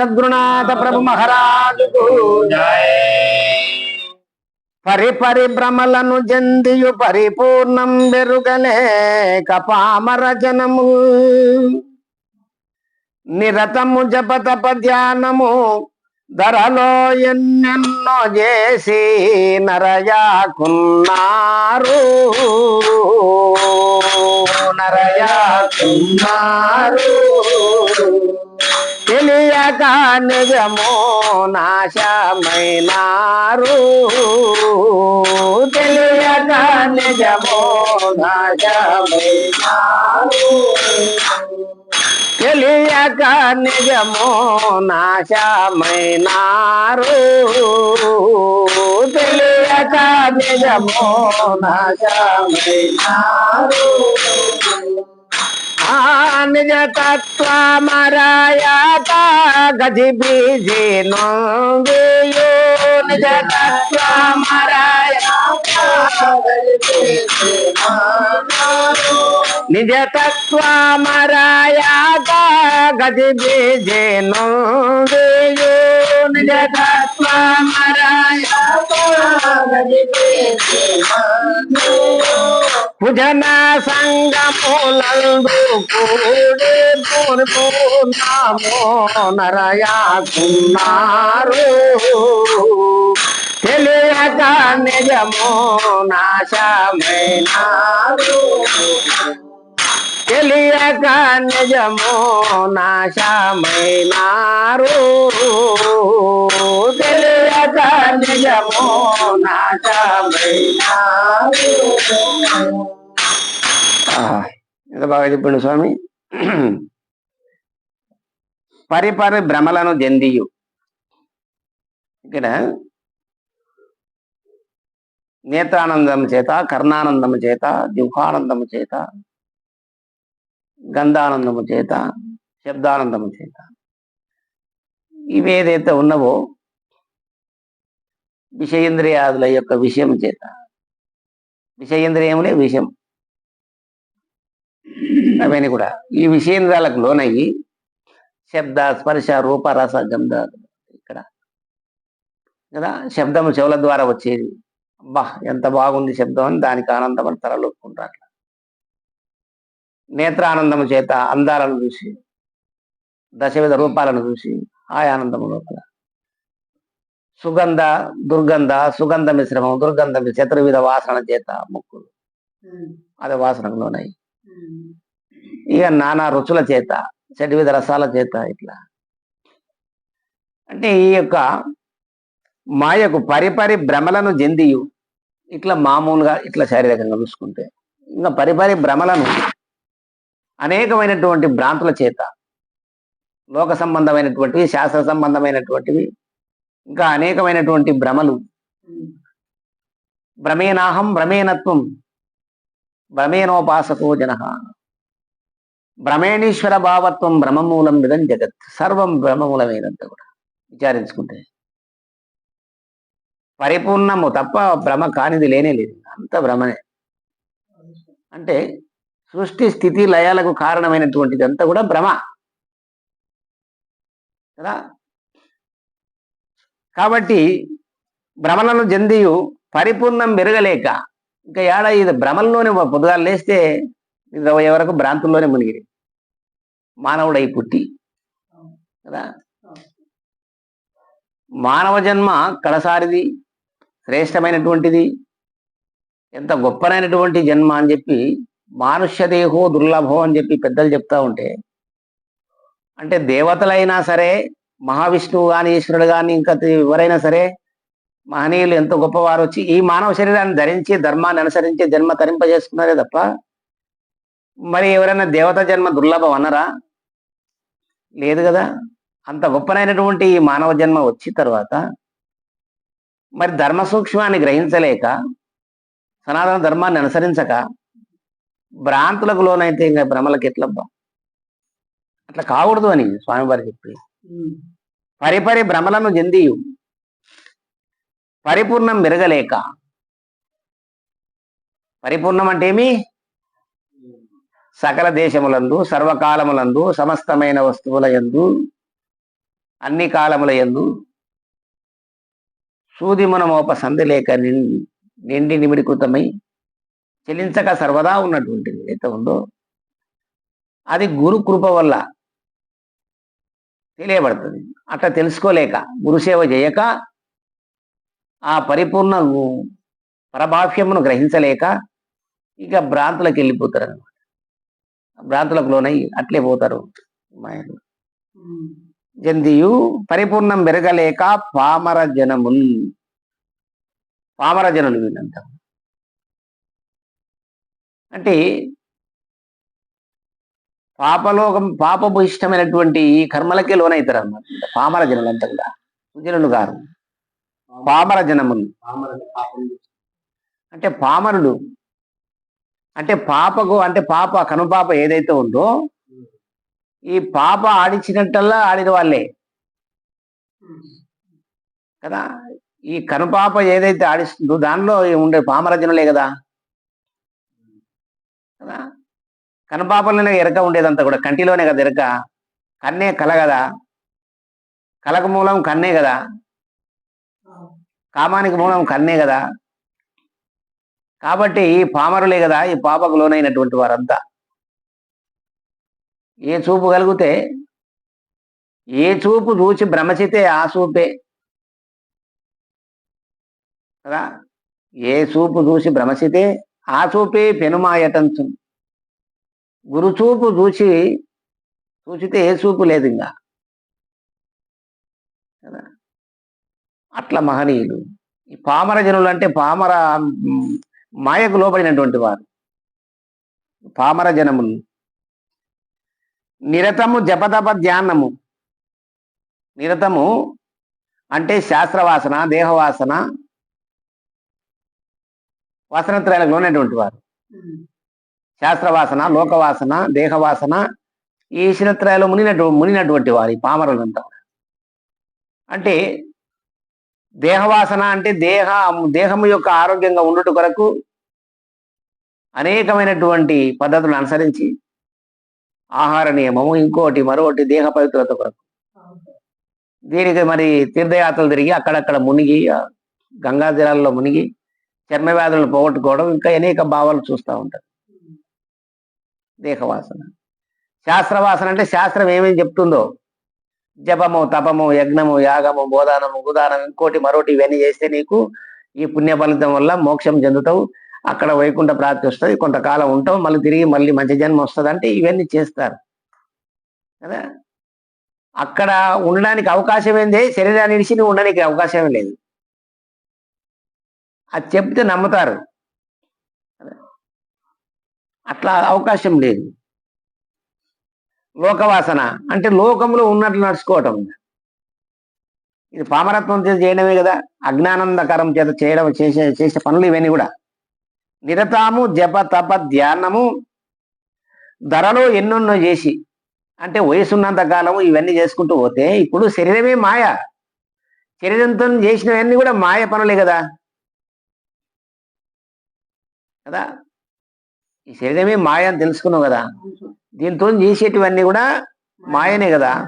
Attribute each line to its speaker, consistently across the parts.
Speaker 1: సద్గురునాథ ప్రభు మహారాజుకు పరి పరి భ్రమలను జందియు పరిపూర్ణం బెరుగలేక కపామరచనము నిరతము జపతప ధ్యానము ధరలో ఎన్నెన్నో చేసి నరయాకున్నారు. నరయాకున్నారు. తెలియక నిజమో నాశమైనారు. తెలియక నిజమో నాశమైనారు. తెలియక నిజమో నాశమైనారు. తెలియక నిజమో నాశమైనారు. నిజ తత్వ మరాయాత గజి బీజి నోంగియో నిజ తత్వ మరాయాత నిజ తత్వ మరాయాత గజి బీజి నోంగియో నిజ తత్వ మరాయాత గజి బీజి భుజన సంగములందు కూడి పూర్ణమో నరయాకున్నారు. తెలియక నిజమో నాశమైనారు. తెలియక నిజమో నాశమైనారు. తెలియక నిజమో నాశమైనారు. ఎంత బాగా చెప్పండి స్వామి? పరిపరి భ్రమలను జందియు. ఇక్కడ నేత్రానందం చేత కర్ణానందము చేత జిహ్వానందము చేత గంధానందము చేత శబ్దానందము చేత. ఇవేదైతే ఉన్నవో విషయేంద్రియాదుల యొక్క విషయం చేత. విషయేంద్రియములే విషయం. అవన్నీ కూడా. ఈ విషయేంద్రాలకు లోనయ్యి శబ్ద స్పర్శ రూప రస గంధ ఇక్కడ. కదా? శబ్దము చెవుల ద్వారా వచ్చేది. అబ్బా ఎంత బాగుంది శబ్దం అని దానికి ఆనందం అని తరలుకుంటారు అట్లా. నేత్రానందము చేత అందాలను చూసి దశవిధ రూపాలను చూసి ఆ ఆనందము లోపల. సుగంధ దుర్గంధ సుగంధ మిశ్రమం దుర్గంధ చతుర్విధ వాసన చేత ముక్కులు. అది వాసనకు లోనయ్యి. ఇక నానా రుచుల చేత చెడువిధ రసాల చేత ఇట్లా. అంటే ఈ యొక్క మాయకు పరిపరి భ్రమలను జందియు ఇట్లా మామూలుగా ఇట్లా శారీరకంగా చూసుకుంటే. ఇంకా పరిపరి భ్రమలను అనేకమైనటువంటి భ్రాంతుల చేత లోక సంబంధమైనటువంటివి శాస్త్ర సంబంధమైనటువంటివి ఇంకా అనేకమైనటువంటి భ్రమలు. భ్రమేనాహం భ్రమేణత్వం భ్రమేణోపాసకో జన. భ్రమేణీశ్వర భావత్వం బ్రహ్మమూలం విధం జగత్. సర్వం బ్రహ్మమూలమైనంత కూడా. విచారించుకుంటే. పరిపూర్ణము తప్ప భ్రమ కానిది లేనే లేదు. అంత భ్రమనే. అంటే సృష్టి స్థితి లయాలకు కారణమైనటువంటిది అంతా కూడా భ్రమ. కదా? కాబట్టి భ్రమలను జందియు పరిపూర్ణం పెరగలేక ఇంకా ఏడ ఇది భ్రమల్లోనే పొద్దుగాలు లేస్తే నిద్ర వరకు భ్రాంతుల్లోనే మునిగిరి. మానవుడై పుట్టి. కదా? మానవ జన్మ కడసారిది శ్రేష్టమైనటువంటిది ఎంత గొప్పనైనటువంటి జన్మ అని చెప్పి మానుష్య దేహో దుర్లభం అని చెప్పి పెద్దలు చెప్తా ఉంటే అంటే దేవతలైనా సరే మహావిష్ణువు కానీ ఈశ్వరుడు కానీ ఇంకా ఎవరైనా సరే మహనీయులు ఎంతో గొప్పవారు వచ్చి ఈ మానవ శరీరాన్ని ధరించి ధర్మాన్ని అనుసరించి జన్మ తరింపజేసుకున్నారే తప్ప మరి ఎవరైనా దేవత జన్మ దుర్లభం అన్నరా? లేదు కదా? అంత గొప్పనైనటువంటి మానవ జన్మ వచ్చిన తర్వాత మరి ధర్మ సూక్ష్మాన్ని గ్రహించలేక సనాతన ధర్మాన్ని అనుసరించక భ్రాంతులకు లోనైతే ఇంకా భ్రమలకు ఎట్లబ్బా అట్లా కాకూడదు అని స్వామివారు చెప్పి పరిపరి భ్రమలను జందియు పరిపూర్ణం మెరగలేక. పరిపూర్ణం అంటే ఏమి? సకల దేశములందు సర్వకాలములందు సమస్తమైన వస్తువుల యందు అన్ని కాలముల యందు సూదిమునమోప సంధి లేక నిండి నిమిడికృతమై చెలించక సర్వదా ఉన్నటువంటిది ఏదైతే ఉందో అది గురు కృప వల్ల తెలియబడుతుంది. అట్లా తెలుసుకోలేక గురుసేవ చేయక ఆ పరిపూర్ణ పరభాష్యమును గ్రహించలేక ఇక భ్రాంతులకు వెళ్ళిపోతారు భ్రాంతులకు లోనై అట్లే పోతారు మాయలు. జంతియు పరిపూర్ణం పెరగలేక పామర జనమున్ పామర జనులు వీళ్ళంతా. అంటే పాపలోకం పాపభూయిష్టమైనటువంటి ఈ కర్మలకే లోనవుతారు అన్నమాట పామర జనులంతా కూడా. సుజనులు గారు. పామర జనములు. అంటే పామరుడు అంటే పాపకు అంటే పాప కనుపాప ఏదైతే ఉందో ఈ పాప ఆడించినట్టల్లా ఆడిన వాళ్ళే. కదా? ఈ కనుపాప ఏదైతే ఆడిస్తుందో దానిలో ఉండే పామరజనులే కదా? కదా? కనుపాపలోనే ఎరక ఉండేదంతా కూడా కంటిలోనే కదా ఎరక? కన్నే కల కదా? కలకు మూలం కన్నే కదా? కామానికి మూలం కన్నే కదా? కాబట్టి ఈ పామరులే కదా ఈ పాపకు లోనైనటువంటి వారంతా. ఏ చూపు కలిగితే ఏ చూపు చూచి భ్రమచితే ఆ చూపే. కదా? ఏ చూపు చూసి భ్రమచితే ఆ చూపే పెనుమాయటంచు గురు చూపు చూసి చూచితే ఏ చూపు లేదు ఇంకా. కదా? అట్లా మహనీయులు. ఈ పామర జనులు అంటే పామర మాయకు లోబడినటువంటి వారు. పామర జనములు. నిరతము జపదప ధ్యానము. నిరతము అంటే శాస్త్రవాసన దేహవాసన వాసనత్రయాలకు లోనటువంటి వారు. శాస్త్రవాసన లోకవాసన దేహవాసన ఈ శినత్రయాలు మునినటు మునినటువంటి వారు ఈ పామరులంతా. అంటే దేహవాసన అంటే దేహ దేహము యొక్క ఆరోగ్యంగా ఉండుట కొరకు అనేకమైనటువంటి పద్ధతులను అనుసరించి ఆహార నియమము ఇంకోటి మరొకటి దేహ పవిత్రత కొరకు. దీనికి మరి తీర్థయాత్రలు తిరిగి అక్కడక్కడ మునిగి గంగా జలాల్లో మునిగి చర్మ వ్యాధులను పోగొట్టుకోవడం ఇంకా అనేక భావాలు చూస్తూ ఉంటారు. దేహవాసన. శాస్త్రవాసన అంటే శాస్త్రం ఏమేమి చెప్తుందో జపము తపము యజ్ఞము యాగము బోధానము గుదానం ఇంకోటి మరోటి ఇవన్నీ చేస్తే నీకు ఈ పుణ్య ఫలితం వల్ల మోక్షం చెందుతావు. అక్కడ వైకుంఠ ప్రాప్తి వస్తుంది. కొంతకాలం ఉంటావు. మళ్ళీ తిరిగి మళ్ళీ మంచి జన్మ వస్తుంది అంటే ఇవన్నీ చేస్తారు. కదా? అక్కడ ఉండడానికి అవకాశం ఏంది? శరీరాన్ని ఇడిచి నువ్వు ఉండడానికి అవకాశం లేదు. అది చెప్తే నమ్ముతారు. అట్లా అవకాశం లేదు. లోకవాసన. అంటే లోకంలో ఉన్నట్లు నడుచుకోవటం. ఇది పామరత్వం చేసి చేయడమే కదా. అజ్ఞానందకరం చేత చేయడం చేసే చేసే పనులు ఇవన్నీ కూడా. నిరతాము జప తప ధ్యానము ధరలో ఎన్నెన్నో చేసి అంటే వయసున్నంత కాలం ఇవన్నీ చేసుకుంటూ పోతే ఇప్పుడు శరీరమే మాయ. శరీరంతో చేసినవన్నీ కూడా మాయ పనులే కదా. కదా? ఈ శరీరమే మాయ అని తెలుసుకున్నావు కదా. దీంతో చేసేటివన్నీ కూడా మాయనే కదా.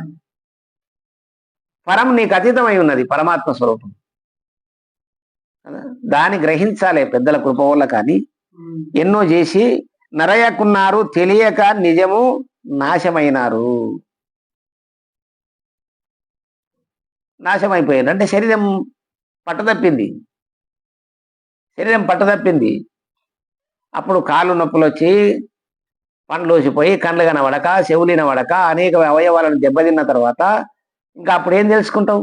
Speaker 1: పరం నీకు అతీతమై ఉన్నది పరమాత్మ స్వరూపం? దాన్ని గ్రహించాలి పెద్దల కృప వల్ల కానీ. ఎన్నో చేసి నరయకున్నారు తెలియక నిజము నాశమైనారు. నాశమైపోయారు. అంటే శరీరం పట్టదప్పింది. శరీరం పట్టదప్పింది. అప్పుడు కాళ్ళు నొప్పులు వచ్చి పండ్లు కండ్లు కనబడక చెవులు వినబడక అనేక అవయవాలను దెబ్బతిన్న తర్వాత ఇంకా అప్పుడు ఏం తెలుసుకుంటావు?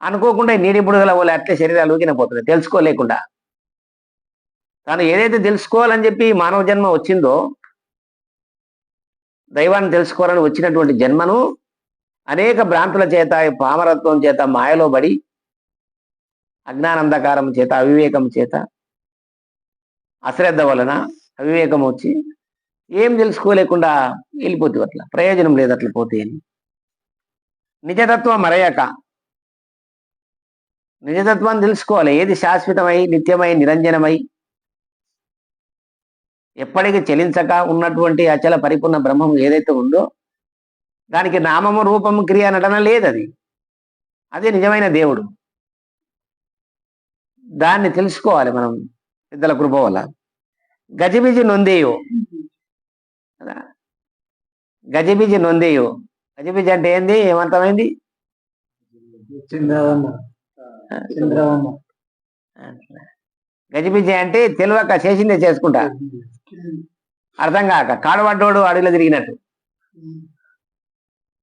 Speaker 1: అనుకోకుండా నీడి బుడగల వాళ్ళు అట్లే శరీరాలు ఊగినపోతుంది తెలుసుకోలేకుండా. తాను ఏదైతే తెలుసుకోవాలని చెప్పి మానవ జన్మ వచ్చిందో దైవాన్ని తెలుసుకోవాలని వచ్చినటువంటి జన్మను అనేక భ్రాంతుల చేత పామరత్వం చేత మాయలో పడి అజ్ఞానంధకారం చేత అవివేకం చేత అశ్రద్ధ వలన అవివేకం వచ్చి ఏం తెలుసుకోలేకుండా వెళ్ళిపోతుంది అట్లా. ప్రయోజనం లేదు అట్లా పోతే నిజతత్వం మరయక. నిజతత్వాన్ని తెలుసుకోవాలి. ఏది శాశ్వతమై నిత్యమై నిరంజనమై? ఎప్పటికీ చెలించక ఉన్నటువంటి అచల పరిపూర్ణ బ్రహ్మం ఏదైతే ఉందో దానికి నామము రూపము క్రియ నటన లేదు అది. అదే నిజమైన దేవుడు. దాన్ని తెలుసుకోవాలి మనం పెద్దల కృప వల్ల. గజిబిజి నొందేయో. గజిబిజి నొందేయు. గజిబిజి అంటే ఏంది? ఏమంతమైంది గజిబిజి అంటే తెలియక చేసిందే చేసుకుంటా. అర్థం కాక కాడబడ్డోడు అడవిలో తిరిగినట్టు.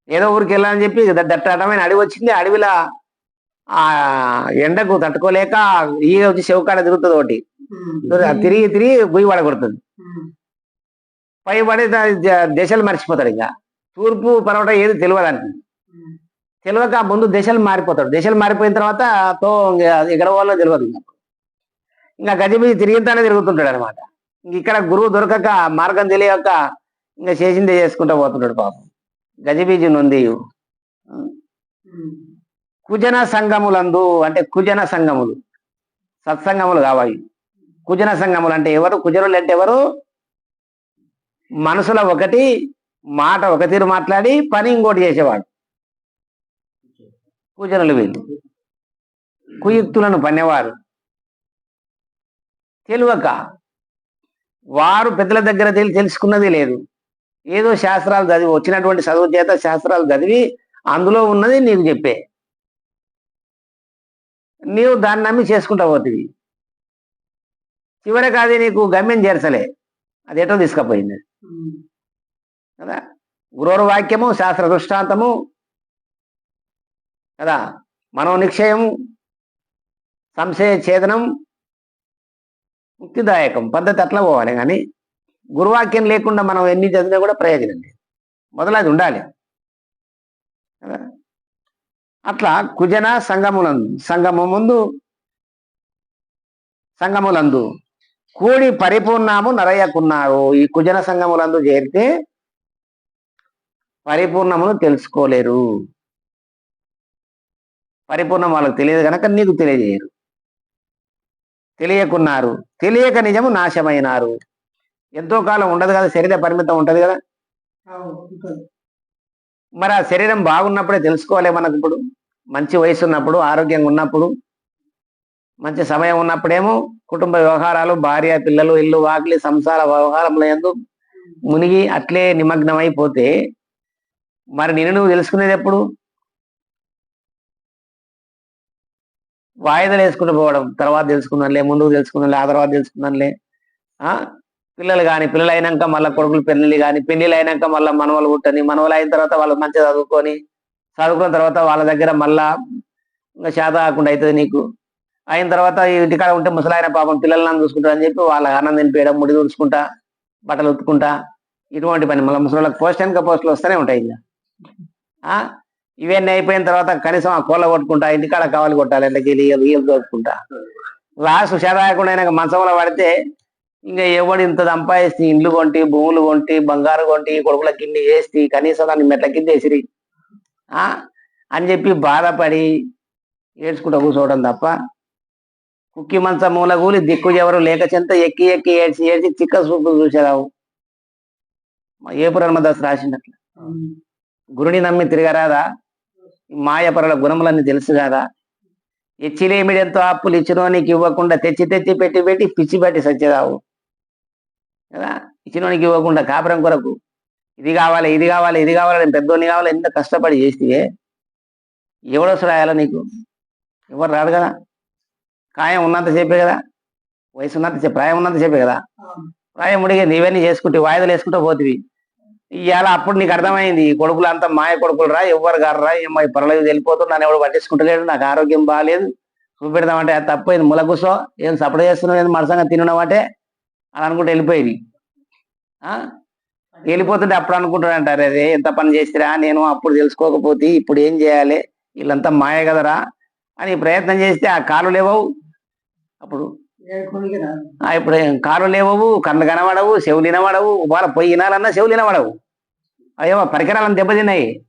Speaker 1: ఏదో ఊరికి వెళ్ళాలని చెప్పి దట్టమైన అడవి వచ్చింది. అడవిలో ఆ ఎండకు తట్టుకోలేక ఈ వచ్చి చెవుకాడ తిరుగుతుంది ఒకటి. తిరిగి తిరిగి గుయ్యి పడగొడుతుంది పై పడి దశలు మర్చిపోతాడు ఇంకా. తూర్పు పరవట ఏది తెలియదానికి తెలియక ముందు దశలు మారిపోతాడు. దశలు మారిపోయిన తర్వాత తో ఇంకా ఎక్కడ వాళ్ళో తెలియదు ఇంకా. ఇంకా గజిబిజి తిరిగితేనే తిరుగుతుంటాడు అనమాట ఇక్కడ గురువు దొరకక మార్గం తెలియక ఇంకా చేసిందే చేసుకుంటూ పోతుంటాడు పాపం. గజిబిజి నుండి కుజన సంఘములందు అంటే కుజన సంఘములు సత్సంగములు కావాలి. కుజన సంఘములు అంటే ఎవరు? కుజనులు అంటే ఎవరు? మనసులో ఒకటి మాట ఒక తీరు మాట్లాడి పని ఇంకోటి చేసేవాడు. కుజనులు వీళ్ళు. కుయుక్తులను పనేవారు. తెలియక వారు పెద్దల దగ్గర తెలి తెలుసుకున్నది లేదు. ఏదో శాస్త్రాలు చదివి వచ్చినటువంటి చదువు చేత శాస్త్రాలు చదివి అందులో ఉన్నది నీకు చెప్పే. నీవు దాన్ని నమ్మి చేసుకుంటా పోతుంది చివరికి అది నీకు గమ్యం చేర్చలే. అది ఎటో తీసుకుపోయింది? కదా? గురువుల వాక్యము శాస్త్ర దృష్టాంతము కదా? మనో నిక్షయం సంశయ ఛేదనం ముక్తిదాయకం పద్ధతి అట్లా పోవాలి. కానీ గురువాక్యం లేకుండా మనం ఎన్ని చదివినా కూడా ప్రయోజనం లేదు. మొదలది ఉండాలి. కదా? అట్లా కుజన సంగములందు సంగమం ముందు సంగములందు కూడి పరిపూర్ణము నరయ్యకున్నారు ఈ కుజన సంగములందు చేరితే పరిపూర్ణమును తెలుసుకోలేరు. పరిపూర్ణం వాళ్ళకి తెలియదు కనుక నీకు తెలియజేయరు. తెలియకున్నారు. తెలియక నిజము నాశమైనారు. ఎంతో కాలం ఉండదు కదా శరీర పరిమితం ఉంటది కదా. మరి ఆ శరీరం బాగున్నప్పుడే తెలుసుకోవాలి మనకు ఇప్పుడు మంచి వయసు ఉన్నప్పుడు ఆరోగ్యంగా ఉన్నప్పుడు మంచి సమయం ఉన్నప్పుడేమో కుటుంబ వ్యవహారాలు భార్య పిల్లలు ఇల్లు వాకిలి సంసార వ్యవహారంలో ఎందు మునిగి అట్లే నిమగ్నమైపోతే మరి నేను నువ్వు తెలుసుకునేది ఎప్పుడు? వాయిదాలు వేసుకుంటూ పోవడం తర్వాత తెలుసుకున్నానులే ముందుకు తెలుసుకున్నానులే ఆ తర్వాత తెలుసుకున్నానులే. ఆ? పిల్లలు కానీ పిల్లలు అయినాక మళ్ళీ కొడుకులు పెళ్ళిళ్ళు కానీ పెళ్ళిళ్ళు అయినాక మళ్ళీ మనవలు పుట్టని మనవలు అయిన తర్వాత వాళ్ళు మంచిగా చదువుకొని చదువుకున్న తర్వాత వాళ్ళ దగ్గర మళ్ళా ఇంకా శాత కాకుండా అవుతుంది నీకు. అయిన తర్వాత ఇంటికాడ ఉంటే ముసలాయన పాపం పిల్లలను చూసుకుంటా అని చెప్పి వాళ్ళ అన్నం తినిపేయడం ముడి తుడుచుకుంటా బట్టలు ఉత్తుకుంటా ఇటువంటి పని మళ్ళీ ముసలి పోస్ట్ వెనక పోస్టులు వస్తూనే ఉంటాయి ఇంకా. ఆ? ఇవన్నీ అయిపోయిన తర్వాత కనీసం ఆ కోళ్ళ కొట్టుకుంటా ఇంటికాడ కావాలి కొట్టాలి ఎండకి వీలు తోడుకుంటా. లాస్ట్ శాతాయకుండా అయినాక మంచంలో పడితే ఇంకా ఎవడు ఇంత సంపాదిస్తే ఇండ్లు కొంటి భూములు కొంటి బంగారు కొంటి కొడుకుల కింది వేసి కనీసం దాన్ని మెట్ల కింద వేసిరి. ఆ? అని చెప్పి బాధపడి ఏడ్చుకుంటూ కూర్చోవడం తప్ప కుక్కి మంచ మూల దిక్కు ఎవరు లేక చెంత ఎక్కి ఎక్కి ఏడ్చి ఏడ్చి చిక్క సూపు చూసేదావు ఏ పురాణదాస్ రాసినట్లు గురుని నమ్మి తిరగరాదా? మాయపరుల గుణములన్నీ తెలుసు కదా? ఎచ్చిలేమిడెంతో అప్పులు ఇచ్చినోనికి ఇవ్వకుండా తెచ్చి తెచ్చి పెట్టి పెట్టి పిచ్చి పెట్టి సచ్చేదావు. కదా? ఇచ్చినోనికి ఇవ్వకుండా కాపురం కొరకు ఇది కావాలి ఇది కావాలి ఇది కావాలి పెద్దోని కావాలి ఎంత కష్టపడి చేస్తే ఎవడో రాయాలా నీకు? ఎవరు రాడు కదా? కాయం ఉన్నంత చెప్పే కదా. వయసు ఉన్నంత చెప్పే ప్రాయం ఉన్నంత చెప్పే కదా. ప్రాయం ఉడిగే నీవన్నీ చేసుకుంటే వాయిదాలు వేసుకుంటూ పోతివి. ఇవాళ అప్పుడు నీకు అర్థమైంది కొడుకులు అంతా మాయ కొడుకులు రా ఎవ్వరు గారు రా ఏమో పర్లేదు వెళ్ళిపోతుంది నన్ను ఎవడు పట్టించుకుంటలేడు నాకు ఆరోగ్యం బాగాలేదు చూపెడదామంటే అది తప్పైంది ముల కూసో? ఏం సపోర్ట్ చేస్తున్నావు ఏం మనసంగా తినడం అని అనుకుంటే వెళ్ళిపోయింది. ఆ? వెళ్ళిపోతుంటే అప్పుడు అనుకుంటాడంటారు అదే ఎంత పని చేసిరా? నేను అప్పుడు తెలుసుకోకపోతే ఇప్పుడు ఏం చేయాలి? వీళ్ళంతా మాయ కదరా? అని ప్రయత్నం చేస్తే ఆ కాలు లేవవు. అప్పుడు ఇప్పుడు కాలు లేవవు కళ్ళు కనబడవు చెవులు వినబడవు వాళ్ళ పొయ్యి వినాలన్నా చెవులు వినబడవు. అయ్యో పరికరాలను దెబ్బతిన్నాయి.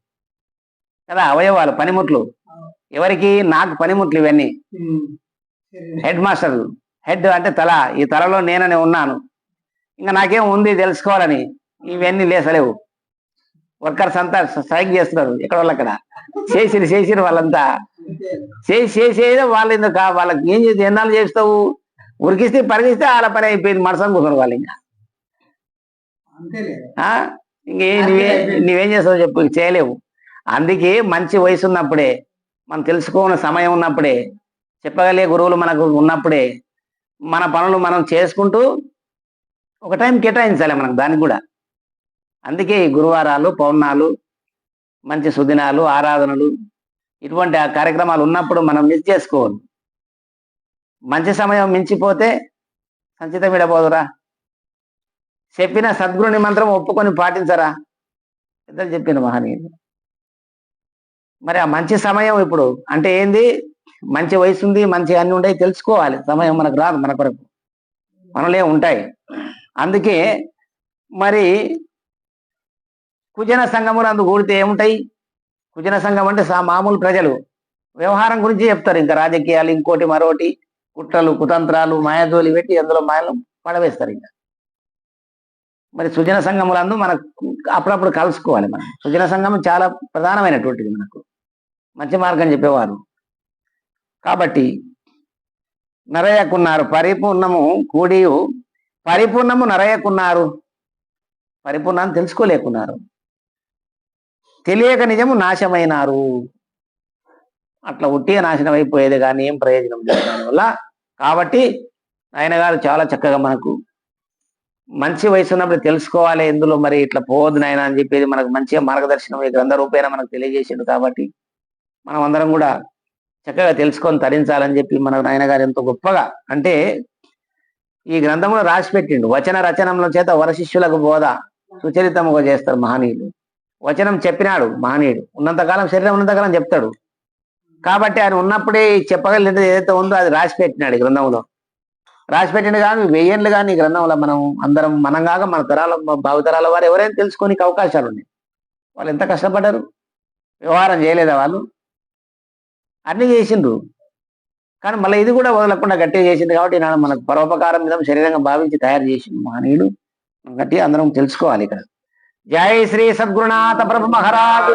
Speaker 1: కదా అవయవాలు పనిముట్లు. ఎవరికి? నాకు పనిముట్లు ఇవన్నీ. హెడ్ మాస్టర్ హెడ్ అంటే తల. ఈ తలలో నేనని ఉన్నాను. ఇంకా నాకేం ఉంది తెలుసుకోవాలని ఇవన్నీ లేసలేవు. వర్కర్స్ అంతా స్ట్రైక్ చేస్తున్నారు ఎక్కడ వాళ్ళు అక్కడ చేసిరు చేసిరు వాళ్ళంతా. చేసి చేసేదో వాళ్ళు ఎందుకు కా- వాళ్ళకి ఏం చేసి ఎన్నాళ్ళు చేస్తావు? ఉరికిస్తే పరిగిస్తే వాళ్ళ పని అయిపోయింది మనసం కూర్చొని వాళ్ళు ఇంకా? ఇంకే నువ్వే నువ్వేం చేస్తావు చెప్పు చేయలేవు. అందుకే మంచి వయసు ఉన్నప్పుడే మనం తెలుసుకోని సమయం ఉన్నప్పుడే చెప్పగలిగే గురువులు మనకు ఉన్నప్పుడే మన పనులు మనం చేసుకుంటూ ఒక టైం కేటాయించాలి మనకు దానికి కూడా. అందుకే ఈ గురువారాలు పౌర్ణాలు మంచి సుదినాలు ఆరాధనలు ఇటువంటి ఆ కార్యక్రమాలు ఉన్నప్పుడు మనం మిస్ చేసుకోవద్దు. మంచి సమయం మించిపోతే సంచితం విడబోదురా. చెప్పిన సద్గురుని మంత్రం ఒప్పుకొని పాటించరా? పెద్దలు చెప్పిన మహనీయులు. మరి ఆ మంచి సమయం ఇప్పుడు అంటే ఏంది? మంచి వయసు ఉంది మంచి అన్ని ఉంటాయి తెలుసుకోవాలి. సమయం మనకు రాదు మన కొరకు. మనలే ఉంటాయి. అందుకే మరి కుజన సంఘములు అందు కూడితే ఏముంటాయి? కుజన సంఘం అంటే సా మామూలు ప్రజలు. వ్యవహారం గురించి చెప్తారు. ఇంకా రాజకీయాలు ఇంకోటి మరోటి కుట్రలు కుతంత్రాలు మాయాజోలి పెట్టి అందులో మాయలు పడవేస్తారు ఇంకా. మరి సుజన సంఘములందు మనకు అప్పుడప్పుడు కలుసుకోవాలి మనం. సుజన సంఘం చాలా ప్రధానమైనటువంటిది మనకు. మంచి మార్గం చెప్పేవారు. కాబట్టి నరయకున్నారు పరిపూర్ణము కూడియు. పరిపూర్ణము నరయకున్నారు పరిపూర్ణాన్ని తెలుసుకోలేకున్నారు. తెలియక నిజము నాశమైనారు. అట్లా ఉట్టిగా నాశనం అయిపోయేది కానీ ఏం ప్రయోజనం లేదు దానివల్ల కాబట్టి ఆయన గారు చాలా చక్కగా మనకు మంచి వయసు ఉన్నప్పుడు తెలుసుకోవాలి ఎందులో మరి ఇట్లా పోవద్దు నాయన అని చెప్పేది మనకు మంచిగా మార్గదర్శనం ఈ గ్రంథ రూపేణ మనకు తెలియజేసిండు కాబట్టి మనం అందరం కూడా చక్కగా తెలుసుకొని తరించాలని చెప్పి మన నాయన గారు ఎంతో గొప్పగా అంటే ఈ గ్రంథంలో రాసి పెట్టిండు వచన రచనంలో చేత వరశిష్యులకు బోధ సుచరితముగా చేస్తారు మహనీయులు. వచనం చెప్పినాడు మహనీయుడు. ఉన్నంతకాలం శరీరం ఉన్నంతకాలం చెప్తాడు. కాబట్టి ఆయన ఉన్నప్పుడే చెప్పగలిగినది ఏదైతే ఉందో అది రాసి పెట్టినాడు ఈ గ్రంథంలో. రాసి పెట్టిండు కానీ వెయ్యేళ్ళు కానీ ఈ గ్రంథంలో మనం అందరం మనం కాక మన తరాల భావితరాల వారు ఎవరైనా తెలుసుకోనికి అవకాశాలు ఉన్నాయి. వాళ్ళు ఎంత కష్టపడ్డారు? వ్యవహారం చేయలేదా వాళ్ళు? అన్ని చేసిండ్రు. కానీ మళ్ళీ ఇది కూడా వదలకుండా గట్టిగా చేసింది కాబట్టి నాన్న మనకు పరోపకారం మీద శరీరంగా భావించి తయారు చేసింది మహనీయుడు. గట్టిగా అందరం తెలుసుకోవాలి ఇక్కడ. जय श्री सद्गुरुनाथ प्रभु महाराज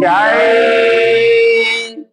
Speaker 1: जय।